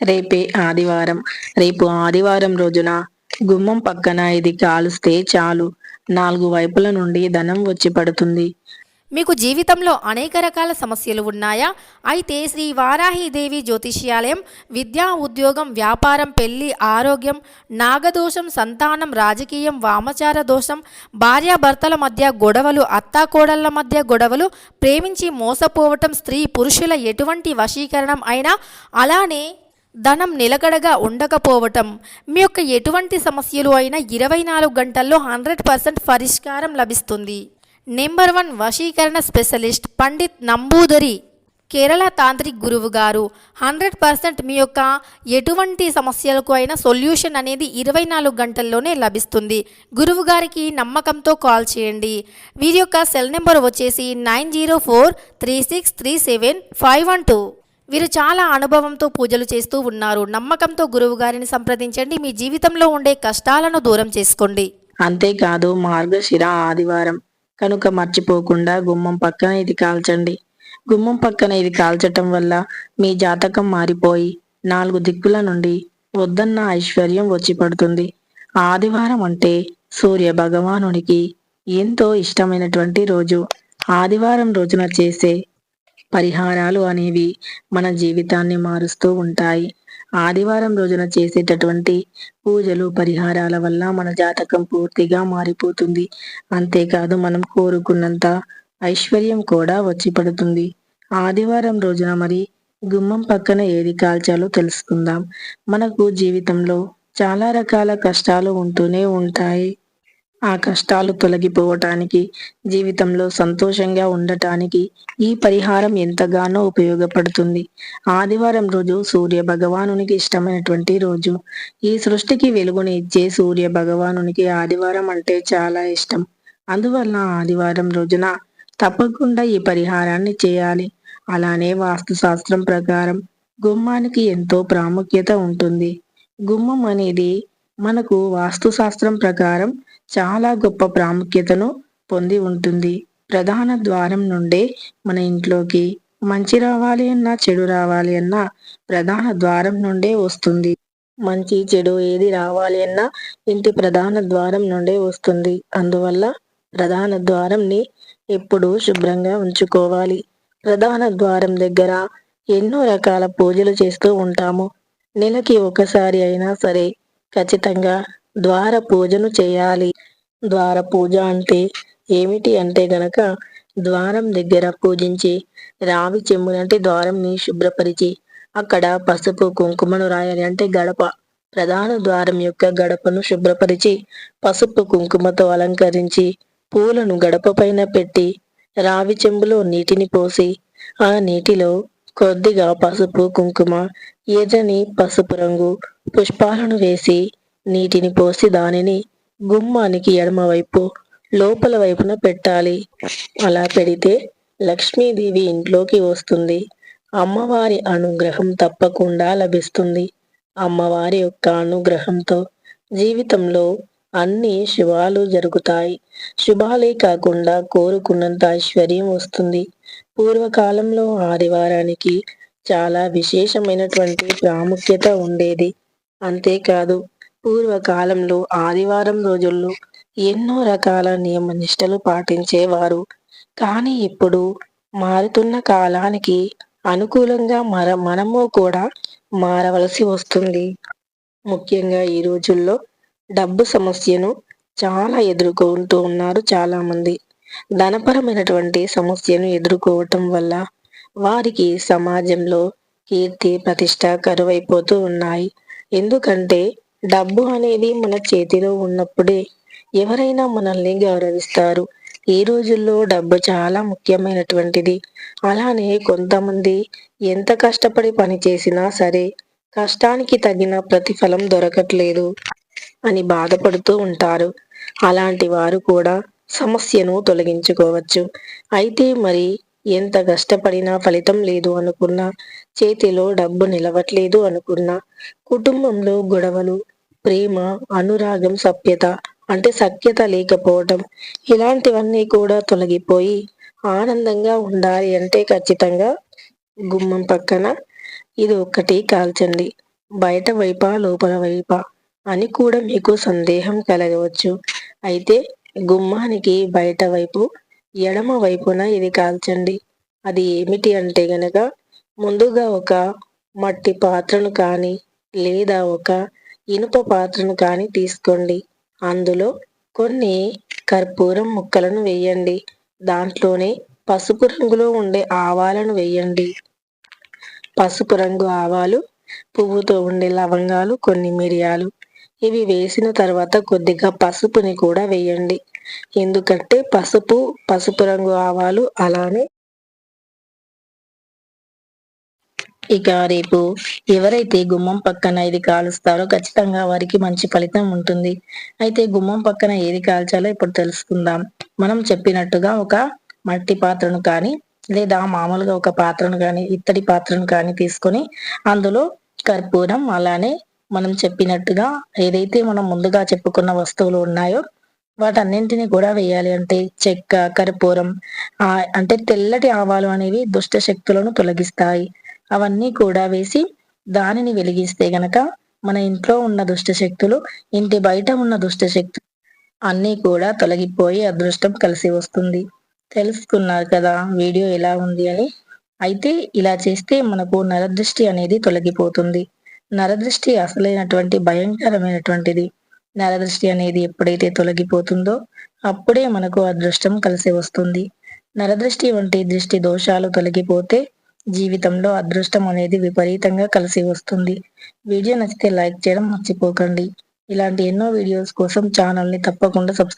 రేపే ఆదివారం. రేపు ఆదివారం రోజున గుమ్మం పక్కన ఇది కాలుస్తే చాలు. నాలుగు వైపుల నుండి ధనం వచ్చి పడుతుంది. మీకు జీవితంలో అనేక రకాల సమస్యలు ఉన్నాయా? అయితే శ్రీ వారాహిదేవి జ్యోతిష్యాలయం విద్యా ఉద్యోగం వ్యాపారం పెళ్ళి ఆరోగ్యం నాగదోషం సంతానం రాజకీయం వామచార దోషం భార్యాభర్తల మధ్య గొడవలు అత్తాకోడళ్ళ మధ్య గొడవలు ప్రేమించి మోసపోవటం స్త్రీ పురుషుల ఎటువంటి వశీకరణం అయినా అలానే ధనం నిలకడగా ఉండకపోవటం మీ యొక్క ఎటువంటి సమస్యలు అయినా ఇరవై నాలుగు గంటల్లో హండ్రెడ్ పర్సెంట్ పరిష్కారం లభిస్తుంది. నెంబర్ వన్ వశీకరణ స్పెషలిస్ట్ పండిత్ నంబూదరి కేరళ తాంత్రిక్ గురువు గారు హండ్రెడ్ పర్సెంట్ మీ యొక్క ఎటువంటి సమస్యలకు అయినా సొల్యూషన్ అనేది ఇరవై నాలుగు గంటల్లోనే లభిస్తుంది. గురువు గారికి నమ్మకంతో కాల్ చేయండి. వీరి యొక్క సెల్ నెంబర్ వచ్చేసి nine zero four three six three seven five one two. వీరు చాలా అనుభవంతో పూజలు చేస్తూ ఉన్నారు. నమ్మకంతో గురువు గారిని సంప్రదించండి. మీ జీవితంలో ఉండే కష్టాలను దూరం చేసుకోండి. అంతేకాదు మార్గశిర ఆదివారం. కనుక మర్చిపోకుండా గుమ్మం పక్కన ఇది కాల్చండి. గుమ్మం పక్కన ఇది కాల్చటం వల్ల మీ జాతకం మారిపోయి నాలుగు దిక్కుల నుండి వద్దన్న ఐశ్వర్యం వచ్చి పడుతుంది. ఆదివారం అంటే సూర్య భగవానునికి ఎంతో ఇష్టమైనటువంటి రోజు. ఆదివారం రోజున చేసే పరిహారాలు అనేవి మన జీవితాన్ని మారుస్తూ ఉంటాయి. ఆదివారం రోజున చేసేటటువంటి పూజలు పరిహారాల వల్ల మన జాతకం పూర్తిగా మారిపోతుంది. అంతేకాదు మనం కోరుకున్నంత ఐశ్వర్యం కూడా వచ్చి పడుతుంది. ఆదివారం రోజున మరి గుమ్మం పక్కన ఏది కాల్చాలో తెలుసుకుందాం. మనకు జీవితంలో చాలా రకాల కష్టాలు ఉంటూనే ఉంటాయి. ఆ కష్టాలు తొలగిపోవటానికి జీవితంలో సంతోషంగా ఉండటానికి ఈ పరిహారం ఎంతగానో ఉపయోగపడుతుంది. ఆదివారం రోజు సూర్య భగవానునికి ఇష్టమైనటువంటి రోజు. ఈ సృష్టికి వెలుగుని ఇచ్చే సూర్య భగవానునికి ఆదివారం అంటే చాలా ఇష్టం. అందువల్ల ఆదివారం రోజున తప్పకుండా ఈ పరిహారాన్ని చేయాలి. అలానే వాస్తు శాస్త్రం ప్రకారం గుమ్మానికి ఎంతో ప్రాముఖ్యత ఉంటుంది. గుమ్మం అనేది మనకు వాస్తు శాస్త్రం ప్రకారం చాలా గొప్ప ప్రాముఖ్యతను పొంది ఉంటుంది. ప్రధాన ద్వారం నుండే మన ఇంట్లోకి మంచి రావాలి అన్నా చెడు రావాలి అన్నా ప్రధాన ద్వారం నుండే వస్తుంది. మంచి చెడు ఏది రావాలి అన్నా ఇంటి ప్రధాన ద్వారం నుండే వస్తుంది. అందువల్ల ప్రధాన ద్వారంని ఎప్పుడూ శుభ్రంగా ఉంచుకోవాలి. ప్రధాన ద్వారం దగ్గర ఎన్నో రకాల పూజలు చేస్తూ ఉంటాము. నెలకి ఒకసారి అయినా సరే ఖచ్చితంగా ద్వార పూజను చేయాలి. ద్వార పూజ అంటే ఏమిటి అంటే గనక ద్వారం దగ్గర పూజించి రావి చెమ్మునంటే ద్వారంని శుభ్రపరిచి అక్కడ పసుపు కుంకుమను రాయాలి. అంటే గడప ప్రధాన ద్వారం యొక్క గడపను శుభ్రపరిచి పసుపు కుంకుమతో అలంకరించి పూలను గడప పైన పెట్టి రావి చెంబులో నీటిని పోసి ఆ నీటిలో కొద్దిగా పసుపు కుంకుమ ఎర్రని పసుపు రంగు పుష్పాలను వేసి నీటిని పోసి దానిని గుమ్మానికి ఎడమవైపు లోపల వైపున పెట్టాలి. అలా పెడితే లక్ష్మీదేవి ఇంట్లోకి వస్తుంది. అమ్మవారి అనుగ్రహం తప్పకుండా లభిస్తుంది. అమ్మవారి యొక్క అనుగ్రహంతో జీవితంలో అన్ని శుభాలు జరుగుతాయి. శుభాలే కాకుండా కోరుకున్నంత ఐశ్వర్యం వస్తుంది. పూర్వకాలంలో ఆదివారానికి చాలా విశేషమైనటువంటి ప్రాముఖ్యత ఉండేది. అంతేకాదు పూర్వకాలంలో ఆదివారం రోజుల్లో ఎన్నో రకాల నియమ నిష్టలు పాటించేవారు. కానీ ఇప్పుడు మారుతున్న కాలానికి అనుకూలంగా మర మనము కూడా మారవలసి వస్తుంది. ముఖ్యంగా ఈ రోజుల్లో డబ్బు సమస్యను చాలా ఎదుర్కొంటూ ఉన్నారు చాలామంది. ధనపరమైనటువంటి సమస్యను ఎదుర్కోవటం వల్ల వారికి సమాజంలో కీర్తి ప్రతిష్ట కరువైపోతూ ఉన్నాయి. ఎందుకంటే డబ్బు అనేది మన చేతిలో ఉన్నప్పుడే ఎవరైనా మనల్ని గౌరవిస్తారు. ఈ రోజుల్లో డబ్బు చాలా ముఖ్యమైనటువంటిది. అలానే కొంతమంది ఎంత కష్టపడి పని చేసినా సరే కష్టానికి తగిన ప్రతిఫలం దొరకట్లేదు అని బాధపడుతూ ఉంటారు. అలాంటి వారు కూడా సమస్యను తొలగించుకోవచ్చు. అయితే మరి ఎంత కష్టపడినా ఫలితం లేదు అనుకున్నా చేతిలో డబ్బు నిలవట్లేదు అనుకున్నా. కుటుంబంలో గొడవలు ప్రేమ అనురాగం సభ్యత అంటే సఖ్యత లేకపోవటం ఇలాంటివన్నీ కూడా తొలగిపోయి ఆనందంగా ఉండాలి అంటే ఖచ్చితంగా గుమ్మం పక్కన ఇది ఒక్కటి కాల్చండి. బయట వైపా లోపల వైపా అని కూడా మీకు సందేహం కలగవచ్చు. అయితే గుమ్మానికి బయట వైపు ఎడమ వైపున ఇది కాల్చండి. అది ఏమిటి అంటే గనక ముందుగా ఒక మట్టి పాత్రను కానీ లేదా ఒక ఇనుప పాత్రను కానీ తీసుకోండి. అందులో కొన్ని కర్పూరం ముక్కలను వేయండి. దాంట్లోనే పసుపు రంగులో ఉండే ఆవాలను వేయండి. పసుపు రంగు ఆవాలు పువ్వుతో ఉండే లవంగాలు కొన్ని మిరియాలు. ఇవి వేసిన తర్వాత కొద్దిగా పసుపుని కూడా వేయండి. ఎందుకంటే పసుపు పసుపు రంగు ఆవాలు అలానే ఇక రేపు ఎవరైతే గుమ్మం పక్కన ఇది కాలుస్తారో ఖచ్చితంగా వారికి మంచి ఫలితం ఉంటుంది. అయితే గుమ్మం పక్కన ఏది కాల్చాలో ఇప్పుడు తెలుసుకుందాం. మనం చెప్పినట్టుగా ఒక మట్టి పాత్రను కానీ లేదా మామూలుగా ఒక పాత్రను కానీ ఇత్తడి పాత్రను కానీ తీసుకొని అందులో కర్పూరం అలానే మనం చెప్పినట్టుగా ఏదైతే మనం ముందుగా చెప్పుకున్న వస్తువులు ఉన్నాయో వాటన్నింటినీ కూడా వేయాలి. అంటే చెక్క కర్పూరం ఆ అంటే తెల్లటి ఆవాలు అనేవి దుష్ట శక్తులను తొలగిస్తాయి. అవన్నీ కూడా వేసి దానిని వెలిగిస్తే గనక మన ఇంట్లో ఉన్న దుష్ట శక్తులు ఇంటి బయట ఉన్న దుష్ట శక్తులు అన్నీ కూడా తొలగిపోయి అదృష్టం కలిసి వస్తుంది. తెలుసుకున్నారు కదా వీడియో ఎలా ఉంది అని. అయితే ఇలా చేస్తే మనకు నరదృష్టి అనేది తొలగిపోతుంది. నరదృష్టి అసలైనటువంటి భయంకరమైనటువంటిది. నరదృష్టి అనేది ఎప్పుడైతే తొలగిపోతుందో అప్పుడే మనకు అదృష్టం కలిసి వస్తుంది. నరదృష్టి వంటి దృష్టి దోషాలు తొలగిపోతే జీవితంలో అదృష్టం అనేది విపరీతంగా కలిసి వస్తుంది. వీడియో నచ్చితే లైక్ చేయడం మర్చిపోకండి. ఇలాంటి ఎన్నో వీడియోస్ కోసం ఛానల్ని తప్పకుండా సబ్స్క్రైబ్